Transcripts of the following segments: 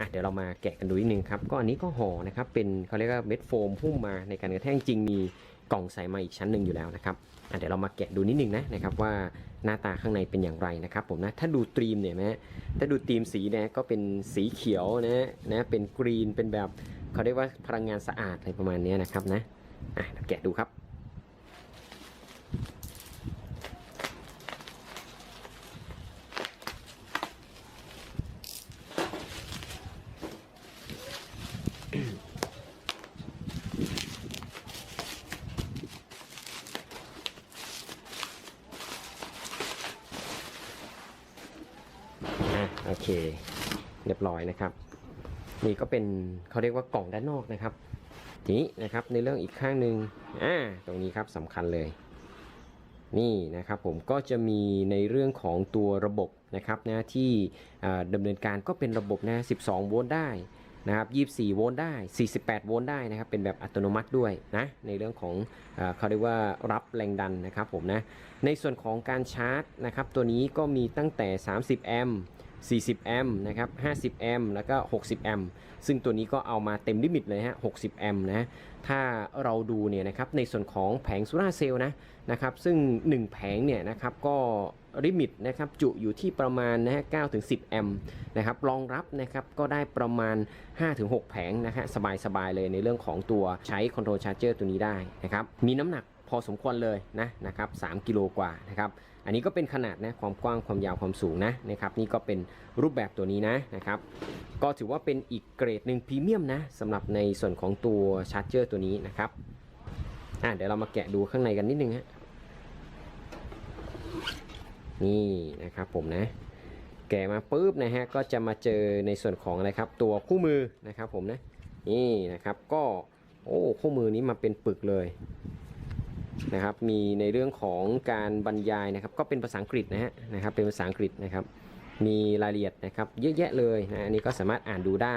อะเดี๋ยวเรามาแกะกันดูนิดนึงครับ ก็อันนี้ก็ห่อนะครับ เป็นเขาเรียกว่าเม็ดโฟมหุ้มมาในการกระแทกจริงมีกล่องใส่มาอีกชั้นหนึ่งอยู่แล้วนะครับอะเดี๋ยวเรามาแกะดูนิดนึงนะนะครับว่าหน้าตาข้างในเป็นอย่างไรนะครับผมนะถ้าดูตรีมเนี่ยนะถ้าดูตรีมสีนะก็เป็นสีเขียวนะนะเป็นกรีนเป็นแบบเขาเรียกว่าพลังงานสะอาดอะไรประมาณนี้นะครับนะอะแกะดูครับ โอเค เรียบร้อยนะครับ นี่ก็เป็นเขาเรียกว่ากล่องด้านนอกนะครับ ทีนี้นะครับในเรื่องอีกข้างหนึ่งอ่าตรงนี้ครับสำคัญเลย นี่นะครับผมก็จะมีในเรื่องของตัวระบบนะครับนะที่ดำเนินการก็เป็นระบบนะ 12 โวลต์ได้นะครับ 24 โวลต์ได้ 48 โวลต์ได้นะครับ เป็นแบบอัตโนมัติด้วยนะ ในเรื่องของอเขาเรียกว่ารับแรงดันนะครับผมนะ ในส่วนของการชาร์จนะครับ ตัวนี้ก็มีตั้งแต่ 30 แอมป์ 40 แอมป์นะครับ 50 แอมป์แล้วก็ 60 แอมป์ซึ่งตัวนี้ก็เอามาเต็มลิมิตเลยฮะ 60 แอมป์นะ ถ้าเราดูเนี่ยนะครับในส่วนของแผงโซลาเซลล์นะนะครับ ซึ่ง 1 แผงเนี่ยนะครับก็ลิมิตนะครับจุอยู่ที่ประมาณนะฮะ9ถึง10 แอมป์นะครับรองรับนะครับก็ได้ประมาณ 5-6 แผงนะฮะสบายๆเลยในเรื่องของตัวใช้คอนโทรลชาร์เจอร์ตัวนี้ได้นะครับมีน้ำหนัก พอสมควรเลยนะนะครับ3กิโลกว่านะครับอันนี้ก็เป็นขนาดนะความกว้างความยาวความสูงนะนะครับนี่ก็เป็นรูปแบบตัวนี้นะนะครับก็ถือว่าเป็นอีกเกรดหนึ่งพรีเมียมนะสำหรับในส่วนของตัวชาร์จเจอร์ตัวนี้นะครับอะเดี๋ยวเรามาแกะดูข้างในกันนิดนึงฮะนี่นะครับผมนะแกะมาปุ๊บนะฮะก็จะมาเจอในส่วนของอะไรครับตัวคู่มือนะครับผมนะนี่นะครับก็โอ้คู่มือนี้มาเป็นปึกเลย นะครับ มีในเรื่องของการบรรยายนะครับ ก็เป็นภาษาอังกฤษนะฮะนะครับ เป็นภาษาอังกฤษนะครับ มีรายละเอียดนะครับ เยอะแยะเลยนะอันนี้ก็สามารถอ่านดูได้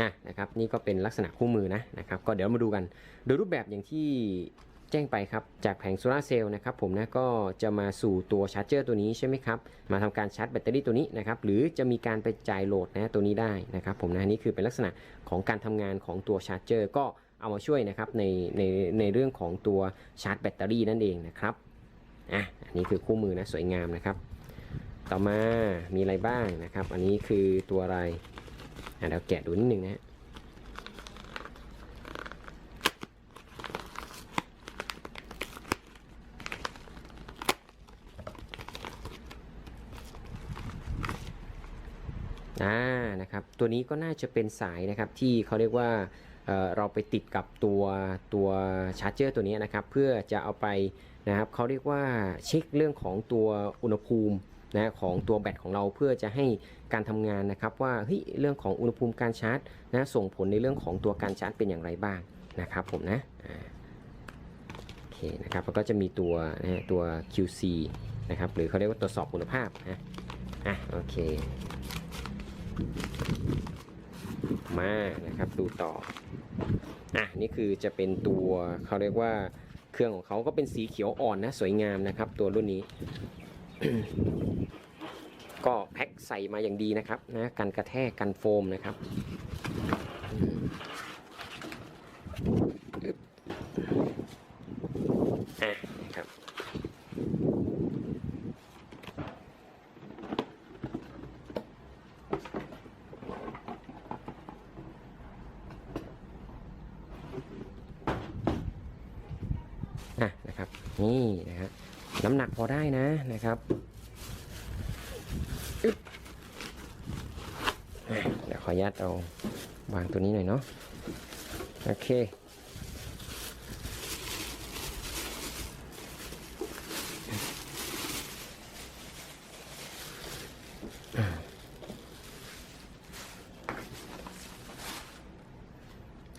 อะนะครับนี่ก็เป็นลักษณะคู่มือนะนะครับ ก็เดี๋ยวมาดูกัน โดยรูปแบบอย่างที่แจ้งไปครับ จากแผงโซลาเซลล์นะครับผมนะก็จะมาสู่ตัวชาร์จเจอร์ตัวนี้ใช่ไหมครับ มาทำการชาร์จแบตเตอรี่ตัวนี้นะครับหรือจะมีการไปจ่ายโหลดนะตัวนี้ได้นะครับผมนะนี่คือเป็นลักษณะของการทำงานของตัวชาร์จเจอร์ก็ เอามาช่วยนะครับในในในเรื่องของตัวชาร์จแบตเตอรี่นั่นเองนะครับอะอันนี้คือคู่มือนะสวยงามนะครับ ต่อมามีอะไรบ้างนะครับ อันนี้คือตัวอะไรอะเดี๋ยวแกะดูนิดนึงนะฮะอ่านะครับตัวนี้ก็น่าจะเป็นสายนะครับที่เขาเรียกว่า เราไปติดกับตัวตัวชาร์จเจอร์ตัวนี้นะครับ เพื่อจะเอาไปนะครับเขาเรียกว่าเช็คเรื่องของตัวอุณหภูมินะของตัวแบตของเราเพื่อจะให้การทำงานนะครับ ว่าเฮ้ยเรื่องของอุณหภูมิการชาร์จนะส่งผลในเรื่องของตัวการชาร์จเป็นอย่างไรบ้างนะครับผมนะโอเคนะครับแล้วก็จะมีตัวนะตัว QC นะครับหรือเขาเรียกว่าตรวจสอบคุณภาพนะอะโอเค มานะครับดูต่ออะนี่คือจะเป็นตัวเขาเรียกว่าเครื่องของเขาก็เป็นสีเขียวอ่อนนะสวยงามนะครับ ตัวรุ่นนี้ ก็แพ็คใส่มาอย่างดีนะครับนะกันกระแทกกันโฟมนะครับอืมอึ๊บอะนะครับอะนะครับนี่นะฮะน้ำ หนักพอได้นะนะครับเดี๋ยวขออนุญาตเอาวางตัวนี้หน่อยเนาะโอเค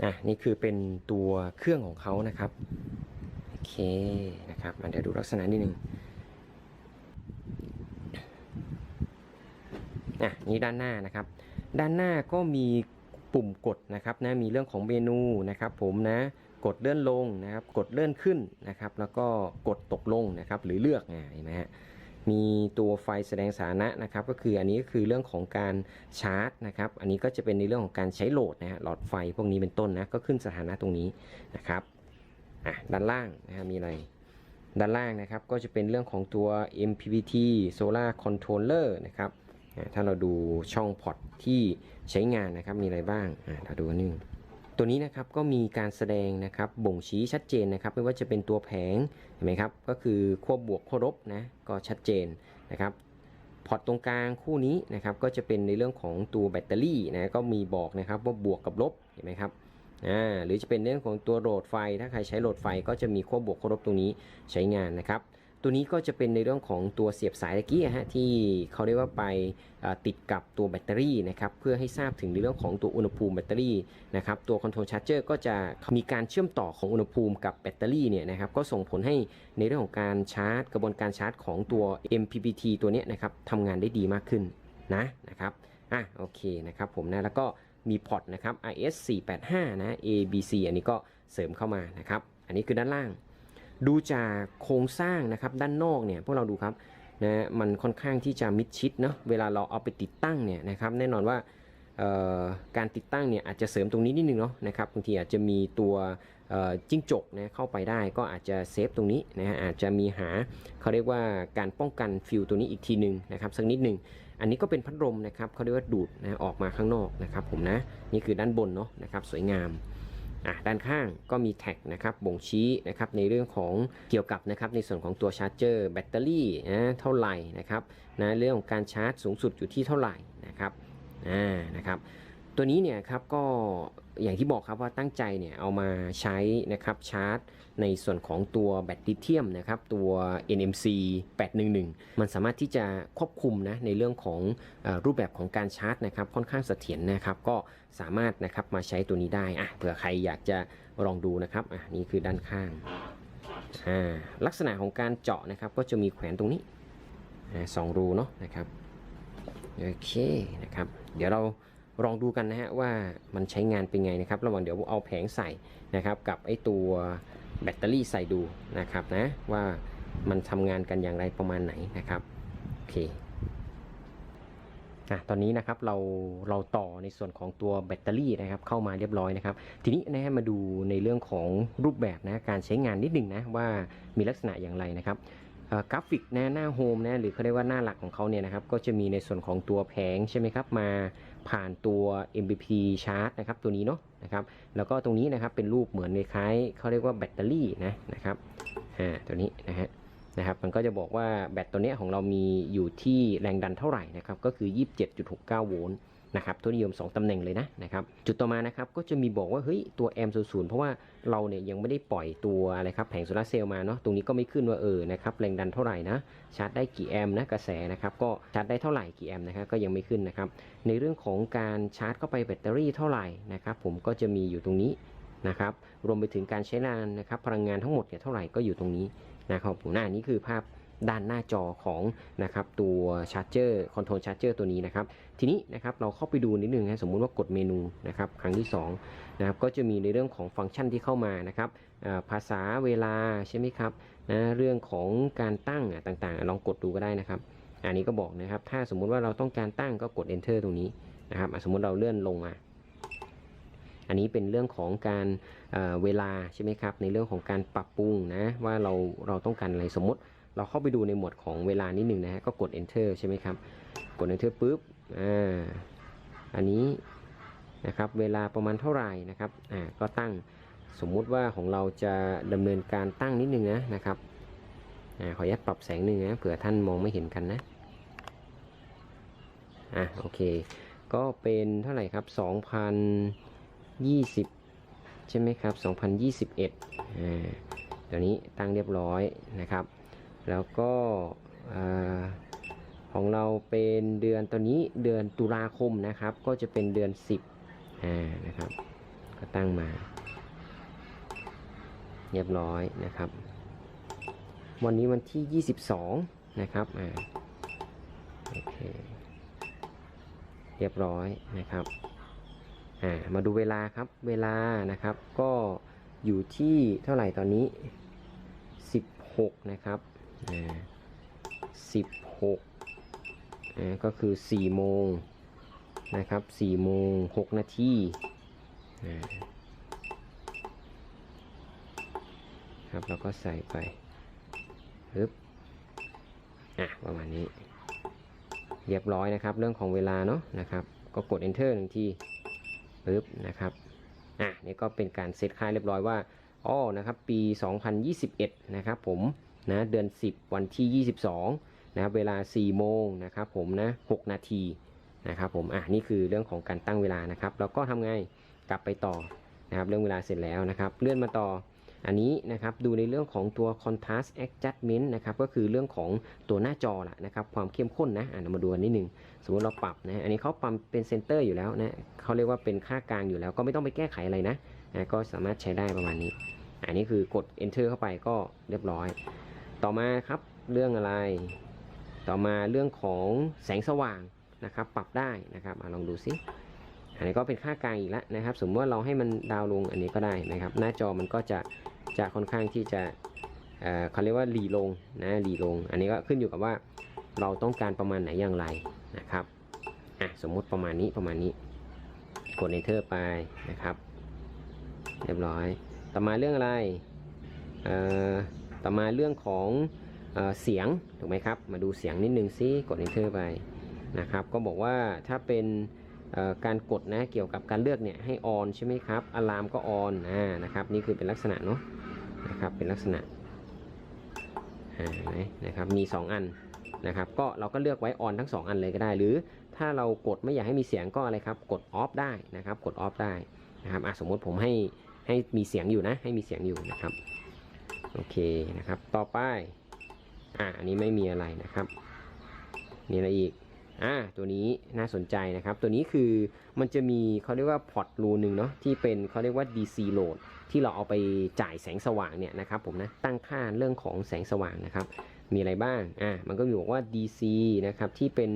อะนี่คือเป็นตัวเครื่องของเขานะครับ โอเคนะครับมาเดี๋ยวดูลักษณะนิดนึง อะนี่ด้านหน้านะครับ ด้านหน้าก็มีปุ่มกดนะครับนะมีเรื่องของเมนูนะครับผมนะกดเลื่อนลงนะครับ กดเลื่อนขึ้นนะครับ แล้วก็กดตกลงนะครับ หรือเลือกอ่าเห็นไหมฮะมีตัวไฟแสดงสถานะนะครับ ก็คืออันนี้ก็คือเรื่องของการชาร์จนะครับ อันนี้ก็จะเป็นในเรื่องของการใช้โหลดนะฮะหลอดไฟพวกนี้เป็นต้นนะก็ขึ้นสถานะตรงนี้นะครับอะด้านล่างนะฮะมีอะไรด้านล่างนะครับก็จะเป็นเรื่องของตัว MPPT Solar Controller นะครับ ถ้าเราดูช่องพอร์ตที่ใช้งานนะครับมีอะไรบ้างเราดูนหนึ่งตัวนี้นะครับก็มีการแสดงนะครับบ่งชี้ชัดเจนนะครับ ไม่ว่าจะเป็นตัวแผงเห็นไหมครับก็คือขั้วบวกขั้วลบนะก็ชัดเจนนะครับพอร์ตตรงกลางคู่นี้นะครับก็จะเป็นในเรื่องของตัวแบตเตอรี่นะก็มีบอกนะครับว่าบวกกับลบเห็นไหมครับอ่าหรือจะเป็นเรื่องของตัวโหลดไฟ ถ้าใครใช้โหลดไฟก็จะมีขั้วบวกขั้วลบตรงนี้ใช้งานนะครับ ตัวนี้ก็จะเป็นในเรื่องของตัวเสียบสายตะกี้อะฮะที่เขาเรียกว่าไปติดกับตัวแบตเตอรี่นะครับเพื่อให้ทราบถึงในเรื่องของตัวอุณหภูมิแบตเตอรี่นะครับตัวคอนโทรลชาร์จเจอร์ก็จะมีการเชื่อมต่อของอุณหภูมิกับแบตเตอรี่เนี่ยนะครับก็ส่งผลให้ในเรื่องของการชาร์จ กระบวนการชาร์จของตัว MPPT ตัวนี้นะครับทำงานได้ดีมากขึ้นนะนะครับอะโอเคนะครับผมนะแล้วก็มีพอร์ตนะครับ IS 485นะ ABC อันนี้ก็เสริมเข้ามานะครับอันนี้คือด้านล่าง ดูจากโครงสร้างนะครับด้านนอกเนี่ยพวกเราดูครับนะมันค่อนข้างที่จะมิดชิดเนาะเวลาเราเอาไปติดตั้งเนี่ยนะครับแน่นอนว่าเอ่อการติดตั้งเนี่ยอาจจะเสริมตรงนี้นิดนึงเนาะนะครับบางทีอาจจะมีตัวจิ้งจกนะเข้าไปได้ก็อาจจะเซฟตรงนี้นะฮะอาจจะมีหาเขาเรียกว่าการป้องกันฟิวตัวนี้อีกทีหนึ่งนะครับสักนิดหนึ่งอันนี้ก็เป็นพัดลมนะครับเขาเรียกว่าดูดนะออกมาข้างนอกนะครับผมนะนี่คือด้านบนเนาะนะครับสวยงาม อะด้านข้างก็มีแท็กนะครับบ่งชี้นะครับในเรื่องของเกี่ยวกับนะครับในส่วนของตัวชาร์จเจอร์แบตเตอรี่นะเท่าไหร่นะครับนะเรื่องของการชาร์จสูงสุดอยู่ที่เท่าไหร่นะครับอ่านะครับตัวนี้เนี่ยครับก็ อย่างที่บอกครับว่าตั้งใจเนี่ยเอามาใช้นะครับชาร์จ ในส่วนของตัวแบตลิเธียมนะครับตัว NMC 811 มันสามารถที่จะควบคุมนะในเรื่องของอรูปแบบของการชาร์จนะครับค่อนข้างเสถียรนะครับก็สามารถนะครับมาใช้ตัวนี้ได้อะเผื่อใครอยากจะลองดูนะครับอะนี่คือด้านข้างอ่าลักษณะของการเจาะนะครับก็จะมีแขวนตรงนี้อ่าสองรูเนาะนะครับโอเคนะครับ เดี๋ยวเรา ลองดูกันนะฮะว่ามันใช้งานเป็นไงนะครับ ระหว่างเดี๋ยวเอาแผงใส่นะครับ กับไอตัวแบตเตอรี่ใส่ดูนะครับนะว่ามันทำงานกันอย่างไรประมาณไหนนะครับโอเคอะตอนนี้นะครับเราเราต่อในส่วนของตัวแบตเตอรี่นะครับเข้ามาเรียบร้อยนะครับ ทีนี้นะฮะมาดูในเรื่องของรูปแบบนะการใช้งานนิดหนึ่งนะว่ามีลักษณะอย่างไรนะครับ กราฟิกนะหน้าโฮมนะหรือเขาเรียกว่าหน้าหลักของเขาเนี่ยนะครับก็จะมีในส่วนของตัวแผงใช่ไหมครับมาผ่านตัว MPP Charge นะครับตัวนี้เนาะนะครับแล้วก็ตรงนี้นะครับเป็นรูปเหมือนคล้ายเขาเรียกว่าแบตเตอรี่นะนะครับอ่าตัวนี้นะฮะนะครับมันก็จะบอกว่าแบตตัวเนี้ยของเรามีอยู่ที่แรงดันเท่าไหร่นะครับก็คือ 27.69 โวลต์ นะครับตัวนิยม 2 ตำแหน่งเลยนะนะครับจุดต่อมานะครับก็จะมีบอกว่าเฮ้ยตัวแอมศูนย์เพราะว่าเราเนี่ยยังไม่ได้ปล่อยตัวอะไรครับแผงโซลาเซลล์มาเนาะตรงนี้ก็ไม่ขึ้นว่าเออนะครับแรงดันเท่าไหร่นะชาร์จได้กี่แอมป์นะกระแสนะครับก็ชาร์จได้เท่าไหร่กี่แอมป์นะครับก็ยังไม่ขึ้นนะครับในเรื่องของการชาร์จเข้าไปแบตเตอรี่เท่าไหร่นะครับผมก็จะมีอยู่ตรงนี้นะครับรวมไปถึงการใช้งานนะครับพลังงานทั้งหมดเนี่ยเท่าไหร่ก็อยู่ตรงนี้นะครับผมหน้านี้คือภาพ ด้านหน้าจอของนะครับตัวชาร์จเจอร์คอนโทรลชาร์จเจอร์ตัวนี้นะครับทีนี้นะครับเราเข้าไปดูนิดนึงนะสมมุติว่ากดเมนูนะครับครั้งที่2นะครับก็จะมีในเรื่องของฟังก์ชันที่เข้ามานะครับภาษาเวลาใช่ไหมครับนะเรื่องของการตั้งอะต่างๆ ลองกดดูก็ได้นะครับอันนี้ก็บอกนะครับถ้าสมมุติว่าเราต้องการตั้งก็กด enter ตรงนี้นะครับสมมุติเราเลื่อนลงมาอันนี้เป็นเรื่องของการเเวลาใช่ไหมครับในเรื่องของการปรับปรุงนะว่าเราเราต้องการอะไรสมมติ เราเข้าไปดูในหมวดของเวลานิดหนึ่งนะฮะก็กด enter ใช่ไหมครับ กด enter ปุ๊บอ่าอันนี้นะครับเวลาประมาณเท่าไหร่นะครับอ่าก็ตั้งสมมุติว่าของเราจะดำเนินการตั้งนิดนึงนะนะครับอ่าขออนุญาตปรับแสงหนึ่งนะเผื่อท่านมองไม่เห็นกันนะอะโอเค ก็เป็นเท่าไหร่ครับ 2020 ใช่ไหมครับ 2021อ่าตัวนี้ตั้งเรียบร้อยนะครับ แล้วก็ของเราเป็นเดือนตัวนี้เดือนตุลาคมนะครับ ก็จะเป็นเดือน 10อ่านะครับ ก็ตั้งมา เรียบร้อยนะครับ วันนี้วันที่ 22 นะครับอ่าโอเคเรียบร้อยนะครับอ่ามาดูเวลาครับเวลานะครับ ก็อยู่ที่เท่าไหร่ตอนนี้ 16 นะครับ 16ก็คือ 4 โมงนะครับ 4 โมง 6 นาทีครับเราก็ใส่ไปปึ๊บอะ ประมาณนี้ เรียบร้อยนะครับ เรื่องของเวลาเนาะนะครับ ก็กด enter หนึ่งทีปึ๊บนะครับอะนี่ก็เป็นการเซตค่าเรียบร้อยว่าอ๋อนะครับ ปี 2021 นะครับผม นะเดือน 10 วันที่ 22นะครับเวลา 4 โมงนะครับผมนะ6นาทีนะครับผมอะนี่คือเรื่องของการตั้งเวลานะครับแล้วก็ทำไงกลับไปต่อนะครับเรื่องเวลาเสร็จแล้วนะครับเลื่อนมาต่ออันนี้นะครับดูในเรื่องของตัว contrast adjustment นะครับก็คือเรื่องของตัวหน้าจอละนะครับความเข้มข้นนะอะเรามาดูกันนิดนึงสมมติเราปรับนะอันนี้เขาปรับเป็นเซนเตอร์อยู่แล้วนะเขาเรียกว่าเป็นค่ากลางอยู่แล้ว ก็ไม่ต้องไปแก้ไขอะไรนะนะก็สามารถใช้ได้ประมาณนี้ อันนี้คือกด enter เข้าไปก็เรียบร้อย ต่อมาครับเรื่องอะไร ต่อมาเรื่องของแสงสว่างนะครับ ปรับได้นะครับอลองดูซิอันนี้ก็เป็นค่ากลางอีกแล้วนะครับ สมมติว่าเราให้มันดาวลงอันนี้ก็ได้นะครับ หน้าจอมันก็จะจะค่อนข้างที่จะเอ่อเขาเรียกว่าหลีลงนะหลีลง อันนี้ก็ขึ้นอยู่กับว่าเราต้องการประมาณไหนอย่างไรนะครับอะสมมุติประมาณนี้ประมาณนี้ กด enter ไปนะครับ เรียบร้อย ต่อมาเรื่องอะไรเอ่อ ต่อมาเรื่องของเอเสียงถูกไหมครับ มาดูเสียงนิดนึงซิกด enter ไปนะครับ ก็บอกว่าถ้าเป็นการกดนะเกี่ยวกับการเลือกเนี่ยให้ on ใช่ไหมครับอะลามก็ on อ่านะครับ นี่คือเป็นลักษณะเนาะนะครับเป็นลักษณะนะครับมี 2 อันนะครับ ก็เราก็เลือกไว้ on ทั้ง 2 อันเลยก็ได้ หรือถ้าเรากดไม่อยากให้มีเสียงก็อะไรครับ กด off ได้นะครับ กด off ได้นะครับสมมติผมให้ให้มีเสียงอยู่นะ ให้มีเสียงอยู่นะครับ โอเคนะครับ ต่อไป อ่าอันนี้ไม่มีอะไรนะครับ มีอะไรอีก อ่า ตัวนี้น่าสนใจนะครับ ตัวนี้คือมันจะมีเขาเรียกว่าพอร์ตรูหนึ่งเนาะที่เป็นเขาเรียกว่า DC load ที่เราเอาไปจ่ายแสงสว่างเนี่ยนะครับผมนะตั้งค่าเรื่องของแสงสว่างนะครับ มีอะไรบ้าง อ่ามันก็มีบอกว่า DC นะครับที่เป็น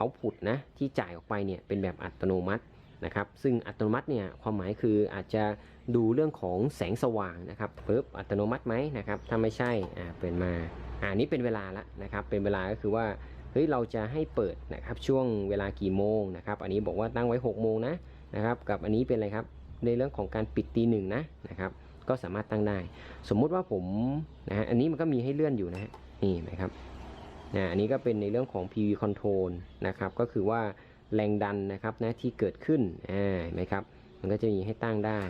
output นะที่จ่ายออกไปเนี่ยเป็นแบบอัตโนมัตินะครับ ซึ่งอัตโนมัติเนี่ยความหมายคืออาจจะ ดูเรื่องของแสงสว่างนะครับปึ๊บอัตโนมัติไหมนะครับถ้าไม่ใช่อ่าเป็นมาอ่านี้เป็นเวลาละนะครับเป็นเวลาก็คือว่าเฮ้ยเราจะให้เปิดนะครับช่วงเวลากี่โมงนะครับอันนี้บอกว่าตั้งไว้6โมงนะนะครับกับอันนี้เป็นอะไรครับในเรื่องของการปิดตีหนึ่งนะนะครับก็สามารถตั้งได้ สมมุติว่าผมนะฮะอันนี้มันก็มีให้เลื่อนอยู่นะฮะนี่นไหมครับนะอันนี้ก็เป็นในเรื่องของ PV control นะครับก็คือว่าแรงดันนะครับนะที่เกิดขึ้นอ่าเห็นไหมครับมันก็จะมีให้ตั้งได้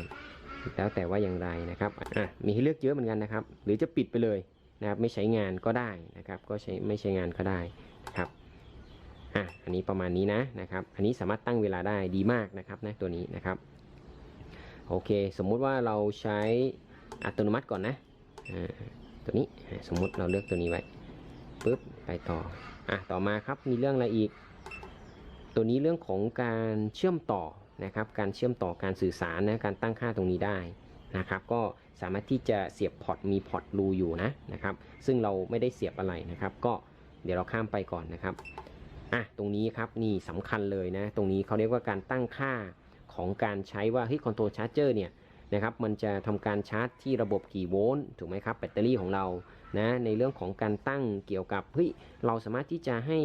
แล้วแต่ว่าอย่างไรนะครับอะมีให้เลือกเยอะเหมือนกันนะครับ หรือจะปิดไปเลยนะครับไม่ใช้งานก็ได้นะครับ ก็ใช้ไม่ใช้งานก็ได้ครับอะอันนี้ประมาณนี้นะนะครับ อันนี้สามารถตั้งเวลาได้ดีมากนะครับนะตัวนี้นะครับโอเค สมมุติว่าเราใช้อัตโนมัติก่อนนะอ่าตัวนี้อะสมมุติเราเลือกตัวนี้ไว้ปุ๊บไปต่ออะต่อมาครับมีเรื่องอะไรอีก ตัวนี้เรื่องของการเชื่อมต่อ นะครับ การเชื่อมต่อการสื่อสารนะการตั้งค่าตรงนี้ได้นะครับ ก็สามารถที่จะเสียบพอร์ตมีพอร์ตรูอยู่นะนะครับ ซึ่งเราไม่ได้เสียบอะไรนะครับ ก็เดี๋ยวเราข้ามไปก่อนนะครับอะตรงนี้ครับนี่สำคัญเลยนะ ตรงนี้เขาเรียกว่าการตั้งค่าของการใช้ว่าเฮ้ยคอนโทรลชาร์จเจอร์เนี่ยนะครับมันจะทำการชาร์จที่ระบบกี่โวลต์ถูกไหมครับแบตเตอรี่ของเรา นะในเรื่องของการตั้งเกี่ยวกับเฮ้ยเราสามารถที่จะให้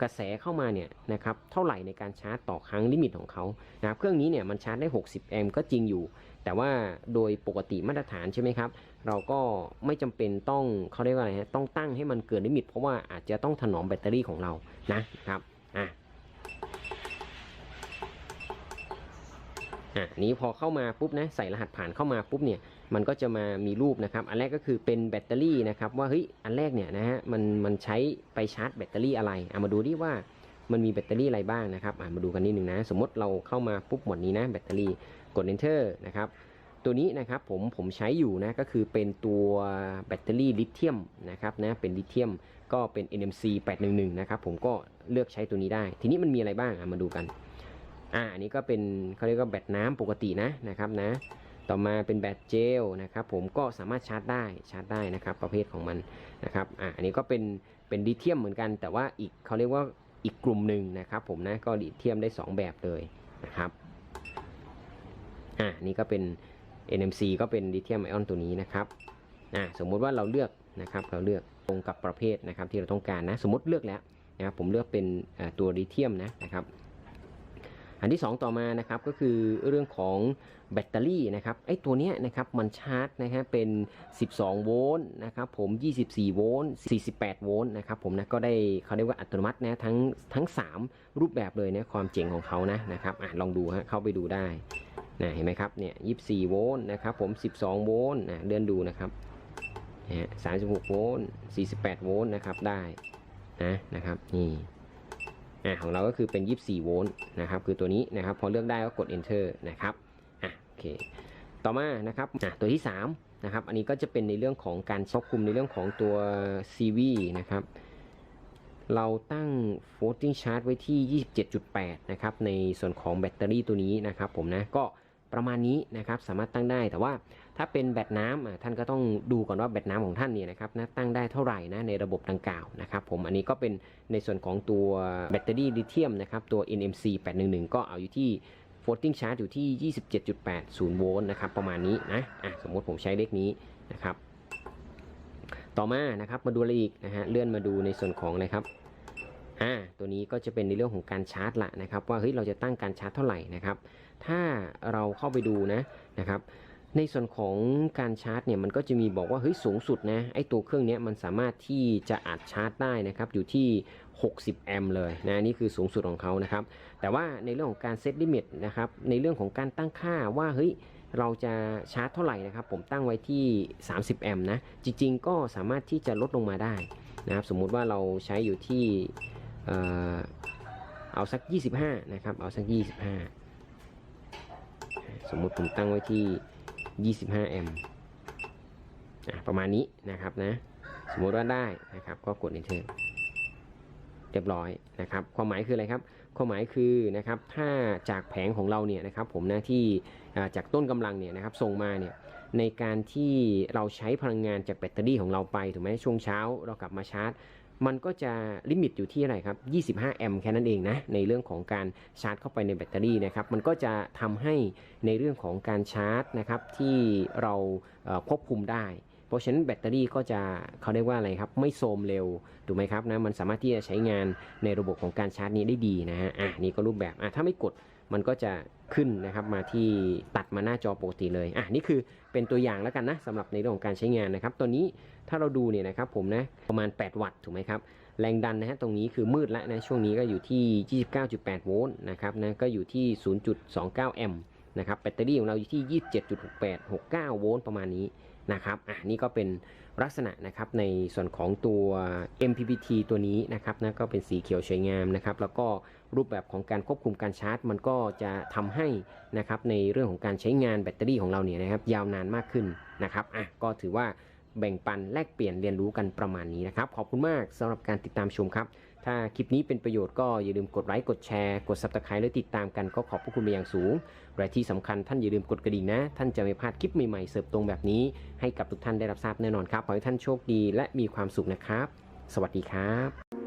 กระแสเข้ามาเนี่ยนะครับเท่าไหร่ในการชาร์จต่อครั้งลิมิตของเขานะเครื่องนี้เนี่ยมันชาร์จได้ 60 แอมป์ก็จริงอยู่ แต่ว่าโดยปกติมาตรฐานใช่ไหมครับ เราก็ไม่จำเป็นต้องเขาเรียกว่าอะไรฮะต้องตั้งให้มันเกินลิมิต เพราะว่าอาจจะต้องถนอมแบตเตอรี่ของเรานะครับอะอะนี้พอเข้ามาปุ๊บนะใส่รหัสผ่านเข้ามาปุ๊บเนี่ย มันก็จะมามีรูปนะครับ อันแรกก็คือเป็นแบตเตอรี่นะครับ ว่าเฮ้ยอันแรกเนี่ยนะฮะมันมันใช้ไปชาร์จแบตเตอรี่อะไรเอามาดูดิว่ามันมีแบตเตอรี่อะไรบ้างนะครับอะมาดูกันนิดนึงนะ สมมติเราเข้ามาปุ๊บหมดนี้นะแบตเตอรี่กด enter นะครับตัวนี้นะครับผมผมใช้อยู่นะก็คือเป็นตัวแบตเตอรี่ลิเธียมนะครับนะเป็นลิเธียมก็เป็น NMC 811นะครับผมก็เลือกใช้ตัวนี้ได้ ทีนี้มันมีอะไรบ้างอะมาดูกันอ่าอันนี้ก็เป็นเขาเรียกว่าแบตน้ำปกตินะนะครับนะ ต่อมาเป็นแบตเจลนะครับผมก็สามารถชาร์จได้ชาร์จได้นะครับประเภทของมันนะครับอ่าอันนี้ก็เป็นเป็นลิเธียมเหมือนกัน แต่ว่าอีกเขาเรียกว่าอีกกลุ่มหนึ่งนะครับผมนะก็ลิเธียมได้ 2 แบบเลยนะครับอ่านี่ก็เป็น NMC ก็เป็นลิเธียมไอออนตัวนี้นะครับอ่าสมมุติว่าเราเลือกนะครับเราเลือกตรงกับประเภทนะครับที่เราต้องการนะสมมติเลือกแล้วนะครับผมเลือกเป็นตัวลิเธียมนะนะครับ อันที่ 2 ต่อมานะครับก็คือเรื่องของแบตเตอรี่นะครับไอ้ตัวเนี้ยนะครับมันชาร์จนะฮะเป็น 12 โวลต์นะครับผม 24 โวลต์ 48 โวลต์นะครับผมนะก็ได้เขาเรียกว่าอัตโนมัตินะทั้งทั้ง 3 รูปแบบเลยนะความเจ๋งของเขานะนะครับอะลองดูฮะเข้าไปดูได้นะเห็นไหมครับเนี่ย24 โวลต์นะครับผม 12 โวลต์นะเลื่อนดูนะครับนะฮะ36 โวลต์ 48 โวลต์นะครับได้นะนะครับนี่ อะของเราก็คือเป็น 24 โวลต์นะครับคือตัวนี้นะครับพอเลือกได้ก็กด enter นะครับอะโอเคต่อมานะครับอะตัวที่3นะครับอันนี้ก็จะเป็นในเรื่องของการควบคุมในเรื่องของตัว CV นะครับเราตั้ง floating charge ไว้ที่ 27.8 นะครับ ในส่วนของแบตเตอรี่ตัวนี้นะครับผมนะ ก็ประมาณนี้นะครับ สามารถตั้งได้ แต่ว่า ถ้าเป็นแบตน้ำท่านก็ต้องดูก่อนว่าแบตน้ำของท่านเนี่ยนะครับนะตั้งได้เท่าไหร่นะในระบบดังกล่าวนะครับผมอันนี้ก็เป็นในส่วนของตัวแบตเตอรี่ลิเธียมนะครับตัว NMC 811 ก็เอาอยู่ที่ floating charge อยู่ที่ 27.80 โวลต์นะครับประมาณนี้นะอะสมมติผมใช้เลขนี้นะครับต่อมานะครับมาดูอะไรอีกนะฮะเลื่อนมาดูในส่วนของอะไรครับอ่าตัวนี้ก็จะเป็นในเรื่องของการชาร์จละนะครับว่าเฮ้ยเราจะตั้งการชาร์จเท่าไหร่นะครับถ้าเราเข้าไปดูนะนะครับ ในส่วนของการชาร์จเนี่ยมันก็จะมีบอกว่าเฮ้ยสูงสุดนะไอตัวเครื่องนี้มันสามารถที่จะอัดชาร์จได้นะครับอยู่ที่ 60 แอมป์เลยนะนี่คือสูงสุดของเขานะครับ แต่ว่าในเรื่องของการเซตลิมิตนะครับในเรื่องของการตั้งค่าว่าเฮ้ยเราจะชาร์จเท่าไหร่นะครับผมตั้งไว้ที่ 30 แอมป์นะจริงๆ ก็สามารถที่จะลดลงมาได้นะครับสมมุติว่าเราใช้อยู่ที่เออเอาสัก 25 นะครับ เอาสัก 25 สมมุติผมตั้งไว้ที่ 25 แอมป์ประมาณนี้นะครับนะ สมมติว่าได้นะครับ ก็กด enter เรียบร้อยนะครับ ความหมายคืออะไรครับ ความหมายคือนะครับ ถ้าจากแผงของเราเนี่ยนะครับผมนะที่จากต้นกำลังเนี่ยนะครับส่งมาเนี่ยในการที่เราใช้พลังงานจากแบตเตอรี่ของเราไปถูกไหมช่วงเช้าเรากลับมาชาร์จ มันก็จะลิมิตอยู่ที่อะไรครับ 25 แอมป์แค่นั้นเองนะ ในเรื่องของการชาร์จเข้าไปในแบตเตอรี่นะครับ มันก็จะทำให้ในเรื่องของการชาร์จนะครับที่เราควบคุมได้ เพราะฉะนั้นแบตเตอรี่ก็จะเขาเรียกว่าอะไรครับ ไม่โทมเร็ว ถูกไหมครับนะ มันสามารถที่จะใช้งานในระบบของการชาร์จนี้ได้ดีนะฮะ อะนี่ก็รูปแบบ อะถ้าไม่กดมันก็จะ ขึ้นนะครับมาที่ตัดมาหน้าจอปกติเลยอะนี่คือเป็นตัวอย่างแล้วกันนะสำหรับในเรื่องของการใช้งานนะครับตัวนี้ถ้าเราดูเนี่ยนะครับผมนะประมาณ 8 วัตต์ถูกไหมครับแรงดันนะฮะตรงนี้คือมืดแล้วนะช่วงนี้ก็อยู่ที่ 29.8 โวลต์นะครับนะก็อยู่ที่ 0.29 แอมป์นะครับแบตเตอรี่ของเราอยู่ที่ 27.68 69 โวลต์ประมาณนี้ นะครับอะนี่ก็เป็นลักษณะนะครับในส่วนของตัว MPPT ตัวนี้นะครับนะก็เป็นสีเขียวสวยงามนะครับ แล้วก็รูปแบบของการควบคุมการชาร์จ มันก็จะทำให้นะครับในเรื่องของการใช้งานแบตเตอรี่ของเราเนี่ยนะครับยาวนานมากขึ้นนะครับอะก็ถือว่าแบ่งปันแลกเปลี่ยนเรียนรู้กันประมาณนี้นะครับ ขอบคุณมากสำหรับการติดตามชมครับ ถ้าคลิปนี้เป็นประโยชน์ก็อย่าลืมกดไลค์กดแชร์กด subscribe และติดตามกันก็ขอบพระคุณเป็นอย่างสูงและที่สำคัญท่านอย่าลืมกดกระดิ่งนะ ท่านจะไม่พลาดคลิปใหม่ๆ เสิร์ฟตรงแบบนี้ ให้กับทุกท่านได้รับทราบแน่นอนครับ ขอให้ท่านโชคดีและมีความสุขนะครับ สวัสดีครับ